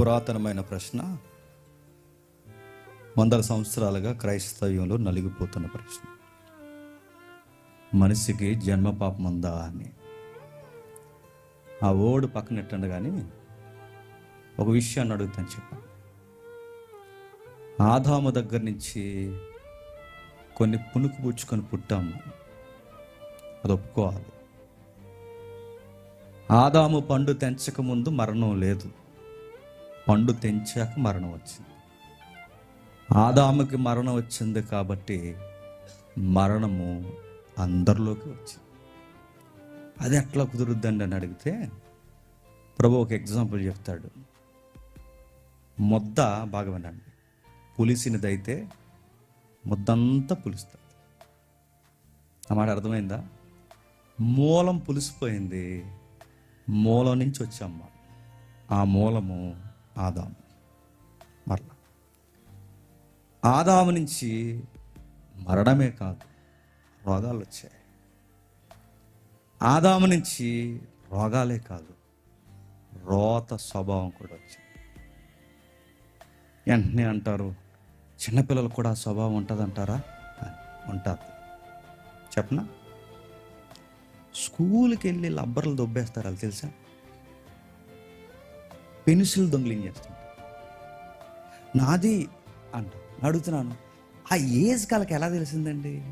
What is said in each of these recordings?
పురాతనమైన ప్రశ్న. వందల సంవత్సరాలుగా క్రైస్తవ్యంలో నలిగిపోతున్న ప్రశ్న. మనిషికి జన్మ పాపం ఉందా అని. ఆ ఓడు పక్కనెట్టండి కానీ ఒక విషయాన్ని అడుగుతాను చెప్పాను ఆదాము దగ్గర నుంచి కొన్ని పుణుకు పుచ్చుకొని పుట్టాము. అది ఒప్పుకోవాలి. ఆదాము పండు తెంచక ముందు మరణం లేదు. పండు తెంచాక మరణం వచ్చింది. ఆదాముకి మరణం వచ్చింది కాబట్టి మరణము అందరిలోకి వచ్చింది. అది ఎట్లా కుదురుద్దండి అని అడిగితే ప్రభు ఒక ఎగ్జాంపుల్ చెప్తాడు. ముద్ద బాగా వినండి. పులిసినదైతే ముద్దంతా పులుస్తుంది. ఆ మాట అర్థమైందా? మూలం పులిసిపోయింది. మూలం నుంచి వచ్చామ్మా ఆ మూలము ఆదాం మరలా. ఆదాము నుంచి మరణమే కాదు రోగాలు వచ్చాయి. ఆదాము నుంచి రోగాలే కాదు రోత స్వభావం కూడా వచ్చింది. వెంటనే అంటారు చిన్నపిల్లలు కూడా స్వభావం ఉంటుంది అంటారా ఉంటుంది. చెప్పనా? స్కూల్కి వెళ్ళి లబ్బర్లు దొబ్బేస్తారు అది తెలుసా? పెన్సిల్ దొంగలింగ్ నాది అంట అడుగుతున్నాను ఆ ఏజ్ కాలకి ఎలా తెలిసిందండి?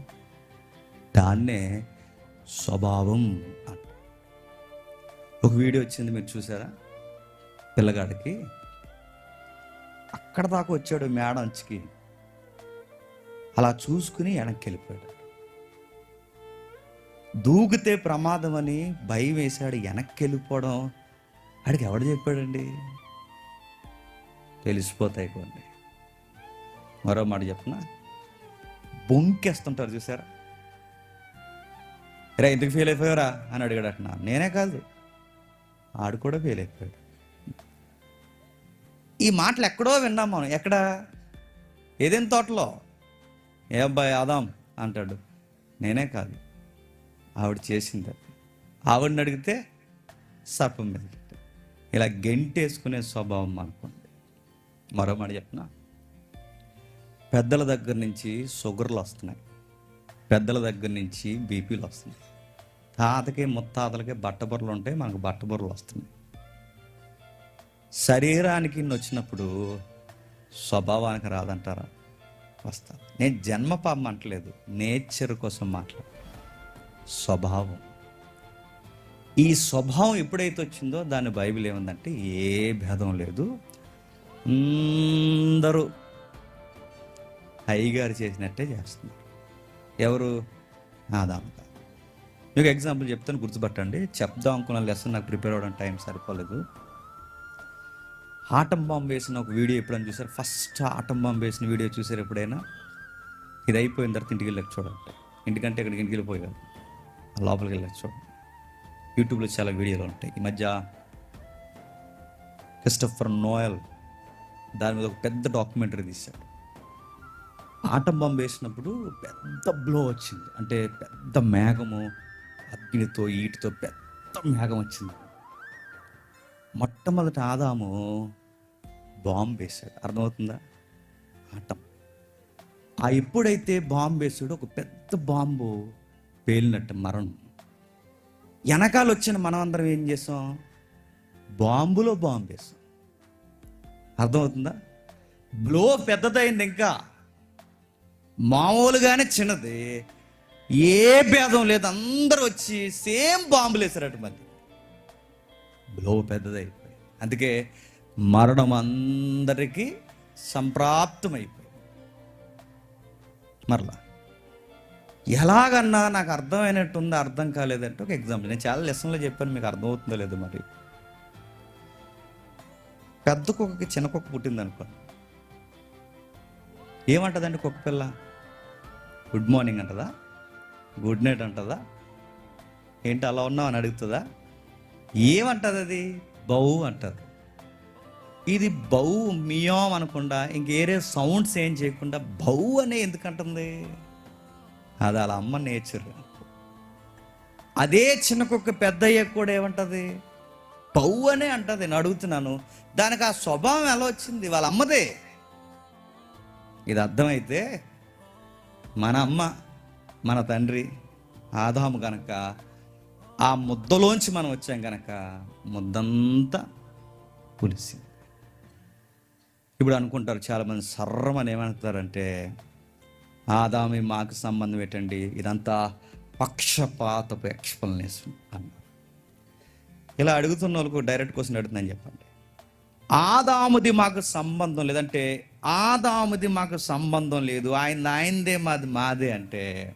దాన్నే స్వభావం అంట. ఒక వీడియో వచ్చింది మీరు చూసారా? పిల్లగాడికి. అక్కడ దాకా వచ్చాడు మేడంచ్కి అలా చూసుకుని వెనక్కి వెళ్ళిపోయాడు. దూకితే ప్రమాదం అని భయం వేశాడు వెనక్కి వెళ్ళిపోవడం ఆడికి ఎవడు చెప్పాడండి? తెలిసిపోతాయి కొన్ని. మరో మాట చెప్పిన? బొంకేస్తుంటారు చూసారా? రే ఎందుకు ఫెయిల్ అయిపోయారా అని అడిగాడు అట్నా నేనే కాదు. ఆడు కూడా ఫెయిల్ అయిపోయాడు. ఈ మాటలు ఎక్కడో విన్నాం మనం. ఎక్కడ? ఏదేం తోటలో? ఏ అబ్బాయి ఆదాం అంటాడు. నేనే కాదు. ఆవిడ చేసింది ఆవిడని అడిగితే సర్పం మీద ఇలా గెంటేసుకునే స్వభావం అనుకోండి మరో మాట చెప్పిన పెద్దల దగ్గర నుంచి షుగర్లు వస్తున్నాయి. పెద్దల దగ్గర నుంచి బీపీలు వస్తున్నాయి. తాతకి ముత్తాతలకి బట్టబొరలు ఉంటాయి మనకు బట్టబొరలు వస్తున్నాయి. శరీరానికి నొచ్చినప్పుడు వచ్చినప్పుడు స్వభావానికి రాదంటారా? వస్తా నేను జన్మ పాపం అంటలేదు నేచర్ కోసం మాట్లాడు స్వభావం. ఈ స్వభావం ఎప్పుడైతే వచ్చిందో దాని బైబిల్ ఏముందంటే ఏ భేదం లేదు. అందరూ హైగారు చేసినట్టే చేస్తున్నారు. ఎవరు? ఆదాముగా మీకు ఎగ్జాంపుల్ చెప్తాను గుర్తుపట్టండి. చెప్దాం అనుకున్న లెసన్ నాకు ప్రిపేర్ అవ్వడం టైం సరిపోలేదు. ఆటం బాంబు వేసిన ఒక వీడియో ఎప్పుడైనా చూసారు? ఫస్ట్ ఆటం బాంబు వేసిన వీడియో చూసారు ఎప్పుడైనా? ఇది అయిపోయిన తర్వాత ఇంటికి వెళ్ళక చూడండి ఇంటికంటే ఇక్కడికి ఇంటికి వెళ్ళిపోయారు. లోపలికి వెళ్ళక చూడండి యూట్యూబ్లో చాలా వీడియోలు ఉంటాయి. ఈ మధ్య క్రిస్టఫర్ నోయల్ దాని మీద ఒక పెద్ద డాక్యుమెంటరీ తీశాడు. ఆటం బాంబు వేసినప్పుడు పెద్ద బ్లో వచ్చింది. అంటే పెద్ద మేఘము అగ్నితో ఈటితో పెద్ద మేఘం వచ్చింది. మొట్టమొదటి ఆదాము బాంబు వేశాడు. అర్థమవుతుందా? ఆటం. ఆ ఎప్పుడైతే బాంబు వేసాడో ఒక పెద్ద బాంబు పేలినట్టు మరణం. వెనకాల వచ్చిన మనమందరం ఏం చేసాం? బాంబులో బాంబు వేసాం. అర్థమవుతుందా? బ్లో పెద్దదైంది ఇంకా. మామూలుగానే చిన్నది. ఏ భేదం లేదు. అందరూ వచ్చి సేమ్ బాంబులు వేసారట మళ్ళీ బ్లో పెద్దదైపోయింది. అందుకే మరణం అందరికీ సంప్రాప్తమైపోయింది. మరలా. ఎలాగన్నా నాకు అర్థమైనట్టుంది అర్థం కాలేదంటే ఒక ఎగ్జాంపుల్. నేను చాలా లెసన్లో చెప్పాను మీకు అర్థమవుతుందో లేదో మరి. పెద్ద కుక్కకి చిన్న కుక్క పుట్టింది అనుకోండి ఏమంటదండి కుక్క పిల్ల? గుడ్ మార్నింగ్ అంటదా? గుడ్ నైట్ అంటదా? ఏంటి అలా ఉన్నావు అని అడుగుతుందా? ఏమంటుంది అది? బౌ అంటది. ఇది బౌ మియోం అనకుండా ఇంకేరే సౌండ్స్ ఏం చేయకుండా బౌ అనే ఎందుకంటుంది? అది అలా అమ్మ నేచర్. అదే చిన్న కుక్క పెద్ద కూడా ఏమంటది? పౌ అనే అంటది నేను అడుగుతున్నాను. దానికి ఆ స్వభావం ఎలా వచ్చింది? వాళ్ళ అమ్మదే. ఇది అర్థమైతే మన అమ్మ మన తండ్రి ఆదాము కనుక ఆ ముద్దలోంచి మనం వచ్చాం కనుక ముద్దంతా పులిసింది. ఇప్పుడు అనుకుంటారు చాలామంది సర్రమని ఏమంటారంటే ఆదామి మాకు సంబంధం ఏంటండి? ఇదంతా పక్షపాతపు ఎక్స్ప్లనేషన్ అన్నారు ఇలా అడుగుతున్న వాళ్ళకు డైరెక్ట్ క్వశ్చన్ అడుగుతుందని చెప్పండి. ఆదాముది మాకు సంబంధం లేదంటే ఆదాముది మాకు సంబంధం లేదు. ఆయన ఆయనదే మాది మాదే అంటే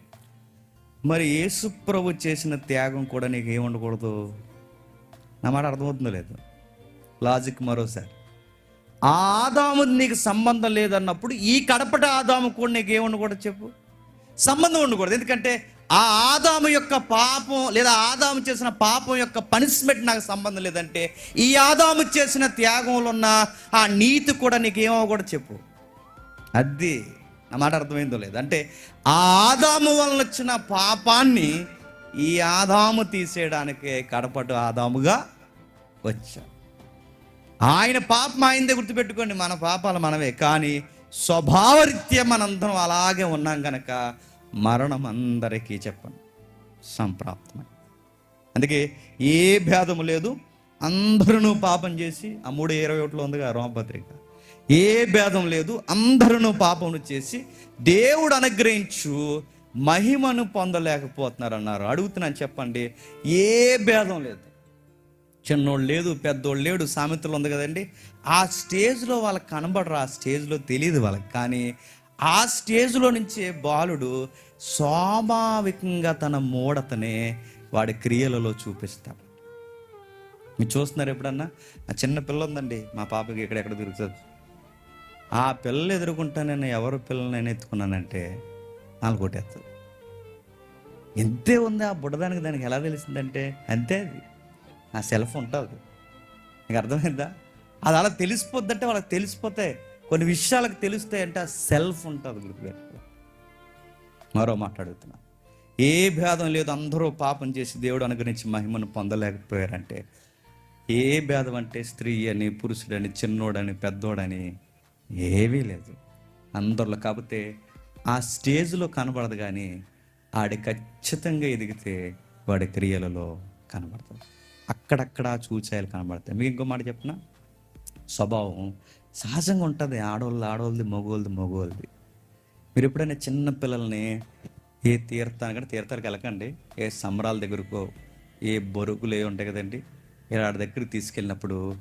మరి యేసుప్రభు చేసిన త్యాగం కూడా నీకు ఏమి ఉండకూడదు? నా మాట అర్థమవుతుందో లేదు? లాజిక్ మరోసారి. ఆ ఆదాము నీకు సంబంధం లేదన్నప్పుడు ఈ కడపట ఆదాము కూడా నీకు ఏమి ఉండకూడదు చెప్పు. సంబంధం ఉండకూడదు. ఎందుకంటే ఆ ఆదాము యొక్క పాపం లేదా ఆదాము చేసిన పాపం యొక్క పనిష్మెంట్ నాకు సంబంధం లేదంటే ఈ ఆదాము చేసిన త్యాగంలో ఉన్న ఆ నీతి కూడా నీకు కూడా చెప్పు. అది నా మాట అర్థమైందో లేదు. అంటే ఆ ఆదాము వలన వచ్చిన పాపాన్ని ఈ ఆదాము తీసేయడానికే కడపటు ఆదాముగా వచ్చా ఆయన పాపం ఆయనదే గుర్తుపెట్టుకోండి మన పాపాలు మనవే. కానీ స్వభావరీత్యా మనందరం అలాగే ఉన్నాం కనుక మరణం అందరికీ చెప్పండి సంప్రాప్తమై. అందుకే ఏ భేదము లేదు అందరూ పాపం చేసి ఆ మూడు ఇరవై ఒకటిలో ఉందిగా రోమపత్రిక ఏ భేదం లేదు అందరూ పాపమును చేసి దేవుడు అనుగ్రహించు మహిమను పొందలేకపోతున్నారు అన్నారు. అడుగుతున్నాను చెప్పండి ఏ భేదం లేదు. చిన్నోళ్ళు లేదు పెద్దోళ్ళు లేడు సామెతలు ఉంది కదండి. ఆ స్టేజ్లో వాళ్ళకి కనబడరు ఆ స్టేజ్లో తెలియదు వాళ్ళకి. కానీ ఆ స్టేజ్లో నుంచే బాలుడు స్వాభావికంగా తన మూడతనే వాడి క్రియలలో చూపిస్తాడు. మీరు చూస్తున్నారు ఎప్పుడన్నా? ఆ చిన్న పిల్ల ఉందండి మా పాపకి ఎక్కడెక్కడ తిరుగుతుంది ఆ పిల్లలు ఎదుర్కొంటా నేను ఎవరు పిల్లల్ని నేను ఎత్తుకున్నానంటే నాలుగు కొట్టేస్తుంది ఎంతే ఉంది ఆ బుడ్డదానికి దానికి ఎలా తెలిసిందంటే అంతే అది. ఆ సెల్ఫ్ ఉంటుంది నీకు అర్థమైందా? అది అలా తెలిసిపోద్దంటే వాళ్ళకి తెలిసిపోతాయి కొన్ని విషయాలకు తెలుస్తాయి అంటే ఆ సెల్ఫ్ ఉంటుంది గుర్తుపెట్టుకో. మరో మాట్లాడుతున్నా ఏ భేదం లేదు అందరూ పాపం చేసి దేవుడు అనుగ్రహించి మహిమను పొందలేకపోయారంటే ఏ భేదం అంటే స్త్రీ అని పురుషుడని చిన్నోడని పెద్దోడని ఏమీ లేదు. అందరిలో కాకపోతే ఆ స్టేజ్లో కనబడదు కానీ ఆడి ఖచ్చితంగా ఎదిగితే వాడి క్రియలలో కనబడుతుంది అక్కడక్కడ చూచాయలు కనబడతాయి. మీకు ఇంకో మాట చెప్పిన? స్వభావం. సహజంగా ఉంటుంది. ఆడవాళ్ళు ఆడవాళ్ళది మగవాళ్ళది మగవాళ్ళది మీరు ఎప్పుడైనా చిన్న పిల్లల్ని ఏ తీర్థానికంటే తీర్థాలకు వెళ్ళకండి. ఏ సంబరాల దగ్గరకో ఏ బొరుగులు ఏ ఉంటాయి కదండి. ఇలా ఆడ దగ్గరికి తీసుకెళ్ళినప్పుడు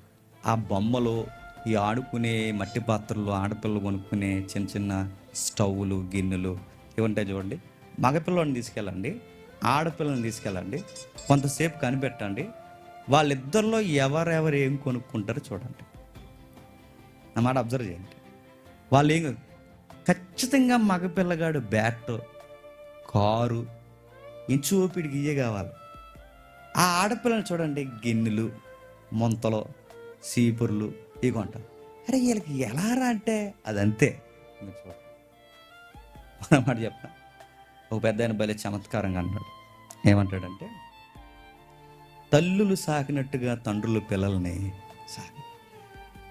ఆ బొమ్మలు ఈ ఆడుకునే మట్టి పాత్రలు ఆడపిల్లలు కొనుక్కునే చిన్న చిన్న స్టవ్లు గిన్నెలు ఇవి ఉంటాయి చూడండి. మగపిల్లని తీసుకెళ్ళండి. ఆడపిల్లని తీసుకెళ్ళండి. కొంతసేపు కనిపెట్టండి. వాళ్ళిద్దరిలో ఎవరెవరు ఏం కొనుక్కుంటారో చూడండి. నా మాట అబ్జర్వ్ చేయండి. వాళ్ళు ఏం ఖచ్చితంగా మగపిల్లగాడు బ్యాట్ కారు ఇంచు ఓపిడికి ఇయ్యే కావాలి. ఆ ఆడపిల్లని చూడండి గిన్నెలు ముంతలు సీపుర్లు ఇవి కొంటారు. అరే వీళ్ళకి ఎలా రా అంటే అదంతే. మాట చెప్తా ఒక పెద్ద ఆయన భలే చమత్కారంగా అన్నాడు ఏమంటాడంటే తల్లులు సాకినట్టుగా తండ్రులు పిల్లల్ని సాకి.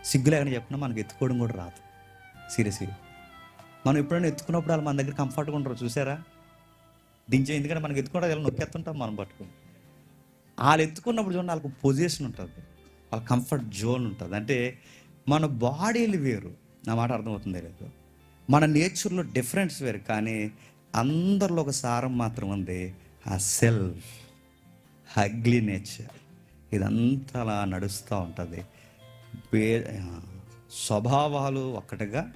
సిగ్గులేకని చెప్పినా మనకి ఎత్తుకోవడం కూడా రాదు. సీరియస్గా మనం ఎప్పుడైనా ఎత్తుకున్నప్పుడు వాళ్ళు మన దగ్గర కంఫర్ట్గా ఉంటారు చూసారా? దించే ఎందుకంటే మనకి ఎత్తుకోవడం ఇలా నొక్కేస్తుంటాం మనం పట్టుకుని. వాళ్ళు ఎత్తుకున్నప్పుడు చూడండి వాళ్ళకి పొజిషన్ ఉంటుంది. వాళ్ళ కంఫర్ట్ జోన్ ఉంటుంది. అంటే మన బాడీలు వేరు. నా మాట అర్థమవుతుంది లేదు? మన నేచర్లో డిఫరెన్స్ వేరు. కానీ అందరిలో ఒక సారం మాత్రం ఉంది. ఆ సెల్ఫ్. హగ్లీ నేచర్ ఇదంతా అలా నడుస్తూ ఉంటుంది. వే స్వభావాలు ఒక్కటిగా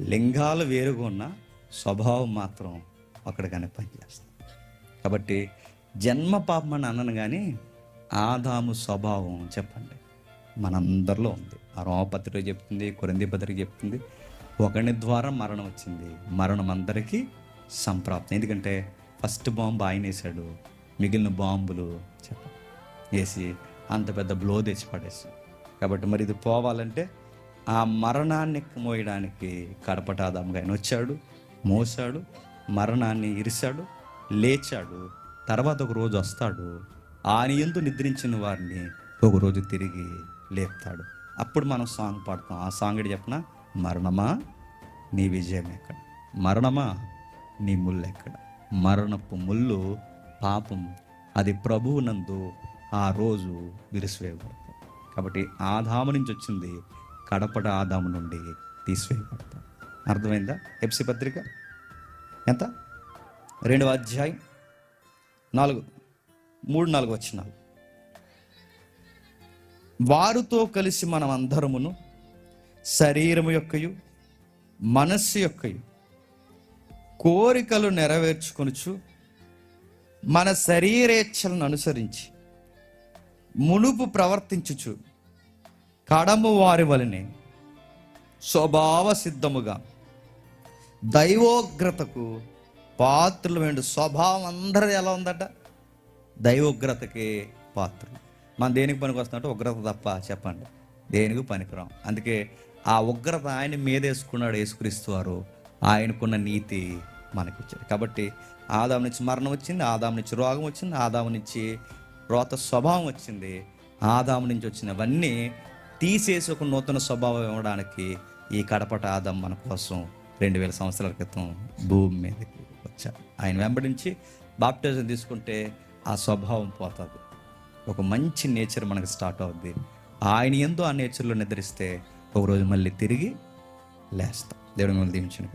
లింగాలు వేరుగా ఉన్న స్వభావం మాత్రం ఒక్కడిగానే పనిచేస్తుంది కాబట్టి జన్మ పాపం అని అనను కానీ ఆదాము స్వభావం చెప్పండి. మనందరిలో ఉంది. ఆ రోమపత్రిక చెప్తుంది కొరింది పత్రిక చెప్తుంది. ఒకని ద్వారా మరణం వచ్చింది. మరణం అందరికీ సంప్రాప్తం. ఎందుకంటే ఫస్ట్ బాంబు ఆయన వేశాడు మిగిలిన బాంబులు. చెప్పండి వేసి అంత పెద్ద బ్లో తెచ్చి పడేసి. కాబట్టి మరి ఇది పోవాలంటే ఆ మరణాన్ని మోయడానికి కడపటాదాముగా ఆయన వచ్చాడు మోసాడు మరణాన్ని ఇరిశాడు లేచాడు. తర్వాత ఒక రోజు వస్తాడు. ఆయన ఎందు నిద్రించిన వారిని ఒకరోజు తిరిగి లేపుతాడు. అప్పుడు మనం సాంగ్ పాడతాం. ఆ సాంగ్ చెప్పిన? మరణమా? నీ విజయం ఎక్కడ? మరణమా? నీ ముళ్ళు ఎక్కడ? మరణపు ముళ్ళు పాపం అది ప్రభువునందు ఆ రోజు విరిసివేయబడతాం. కాబట్టి ఆదాము నుంచి వచ్చింది కడపట ఆదాము నుండి తీసివేయబడతాం. అర్థమైందా? ఎప్సి పత్రిక ఎంత? రెండవ అధ్యాయం నాలుగు మూడు నాలుగు వచ్చినాలు వారితో కలిసి మనం అందరమును శరీరము యొక్కయు మనస్సు యొక్కయు కోరికలు నెరవేర్చుకొనుచు మన శరీరేచ్ఛలను అనుసరించి మునుపు ప్రవర్తించుచు కడము వారి వలనే స్వభావ సిద్ధముగా దైవోగ్రతకు పాత్రలు వేండు స్వభావం అందరిది ఎలా ఉందట? దైవోగ్రతకి పాత్రలు. మనం దేనికి పనికి వస్తున్నట్టు ఉగ్రత తప్ప చెప్పండి. దేనికి పనికిరాం? అందుకే ఆ ఉగ్రత ఆయన మీదేసుకున్నాడు యేసుక్రీస్తు వారు. ఆయనకున్న నీతి మనకి మనకిచ్చాడు. కాబట్టి ఆదాం నుంచి మరణం వచ్చింది ఆదాం నుంచి రోగం వచ్చింది ఆదాం నుంచి రోత స్వభావం వచ్చింది. ఆదాం నుంచి వచ్చినవన్నీ తీసేసి ఒక నూతన స్వభావం ఇవ్వడానికి ఈ కడపట ఆదాం మన కోసం రెండు వేల సంవత్సరాల క్రితం భూమి మీదకి వచ్చారు ఆయన వెంబడించి బాప్టిజం తీసుకుంటే ఆ స్వభావం పోతుంది. ఒక మంచి నేచర్ మనకు స్టార్ట్ అవుద్ది. ఆయన ఎందు ఆ నేచర్లో నిద్రిస్తే ఒకరోజు మళ్ళీ తిరిగి లేస్తాం. దేవుడు మిమ్మల్ని దీవించిన